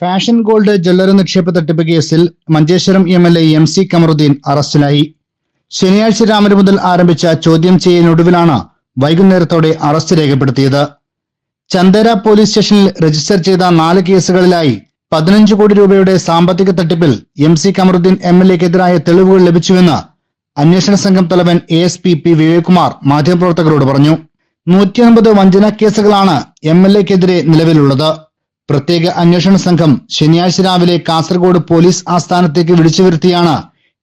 Fashion gold jewellery നിക്ഷേപ തട്ടിപ്പ് കേസിൽ Manjeshwaram M L A M C Kamaruddin അറസ്റ്റിലായി. ശനിയാഴ്ച രാവിലെ മുതൽ ആരംഭിച്ച ചോദ്യം ചെയ്യലിനൊടുവിലാണ് വൈകുന്നേരത്തോടെ അറസ്റ്റ് രേഖപ്പെടുത്തിയത്. ചന്ദേര പോലീസ് സ്റ്റേഷനിൽ രജിസ്റ്റർ ചെയ്ത നാല് കേസുകളിലായി പതിനഞ്ച് കോടി രൂപയുടെ സാമ്പത്തിക തട്ടിപ്പിൽ M C Kamaruddin M L എക്കെതിരായ തെളിവുകൾ ലഭിച്ചുവെന്ന് അന്വേഷണ സംഘം തലവൻ A S P P Vivekumar മാധ്യമപ്രവർത്തകരോട് പറഞ്ഞു. നൂറ്റി അൻപത് വഞ്ചന കേസുകളാണ് എം എൽ എക്കെതിരെ നിലവിലുള്ളത്. പ്രത്യേക അന്വേഷണ സംഘം ശനിയാഴ്ച രാവിലെ കാസർഗോഡ് പോലീസ് ആസ്ഥാനത്തേക്ക് വിളിച്ചു വരുത്തിയാണ്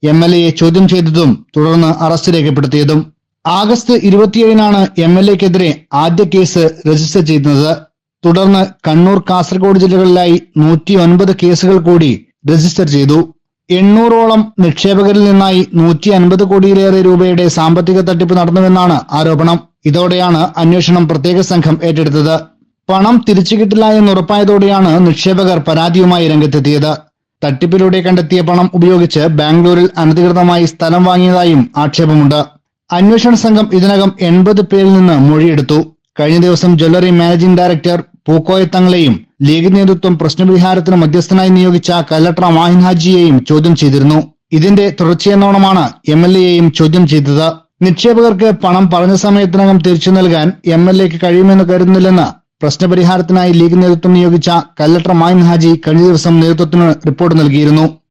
എം എൽ എയെ ചോദ്യം ചെയ്തതും തുടർന്ന് അറസ്റ്റ് രേഖപ്പെടുത്തിയതും. ആഗസ്റ്റ് ഇരുപത്തിയേഴിനാണ് എം എൽ എക്കെതിരെ ആദ്യ കേസ് രജിസ്റ്റർ ചെയ്യുന്നത് തുടർന്ന് കണ്ണൂർ കാസർഗോഡ് ജില്ലകളിലായി നൂറ്റി ഒൻപത് കേസുകൾ കൂടി രജിസ്റ്റർ ചെയ്തു. എണ്ണൂറോളം നിക്ഷേപകരിൽ നിന്നായി നൂറ്റി അൻപത് കോടിയിലേറെ രൂപയുടെ സാമ്പത്തിക തട്ടിപ്പ് നടന്നുവെന്നാണ് ആരോപണം. ഇതോടെയാണ് അന്വേഷണം പ്രത്യേക സംഘം ഏറ്റെടുത്തത്. പണം തിരിച്ചു കിട്ടില്ല എന്ന് ഉറപ്പായതോടെയാണ് നിക്ഷേപകർ പരാതിയുമായി രംഗത്തെത്തിയത്. തട്ടിപ്പിലൂടെ കണ്ടെത്തിയ പണം ഉപയോഗിച്ച് ബാംഗ്ലൂരിൽ അനധികൃതമായി സ്ഥലം വാങ്ങിയതായും ആക്ഷേപമുണ്ട്. അന്വേഷണ സംഘം ഇതിനകം എൺപത് പേരിൽ നിന്ന് മൊഴിയെടുത്തു. കഴിഞ്ഞ ദിവസം ജ്വല്ലറി മാനേജിംഗ് ഡയറക്ടർ പൂക്കോയ തങ്ങളെയും ലീഗ് നേതൃത്വം പ്രശ്നപരിഹാരത്തിന് മധ്യസ്ഥനായി നിയോഗിച്ച കല്ലട്ര മാഹിൻ ഹാജിയെയും ചോദ്യം ചെയ്തിരുന്നു. ഇതിന്റെ തുടർച്ചയെന്നോണമാണ് എം എൽ എയെയും ചോദ്യം ചെയ്തത്. നിക്ഷേപകർക്ക് പണം പറഞ്ഞ സമയത്തിനകം തിരിച്ചു നൽകാൻ എം എൽ എക്ക് കഴിയുമെന്ന് കരുതുന്നില്ലെന്ന് പ്രശ്നപരിഹാരത്തിനായി ലീഗ് നേതൃത്വം നിയോഗിച്ച കല്ലട്ടർ മായിൻ ഹാജി കഴിഞ്ഞ ദിവസം നേതൃത്വത്തിന് റിപ്പോർട്ട് നൽകിയിരുന്നു.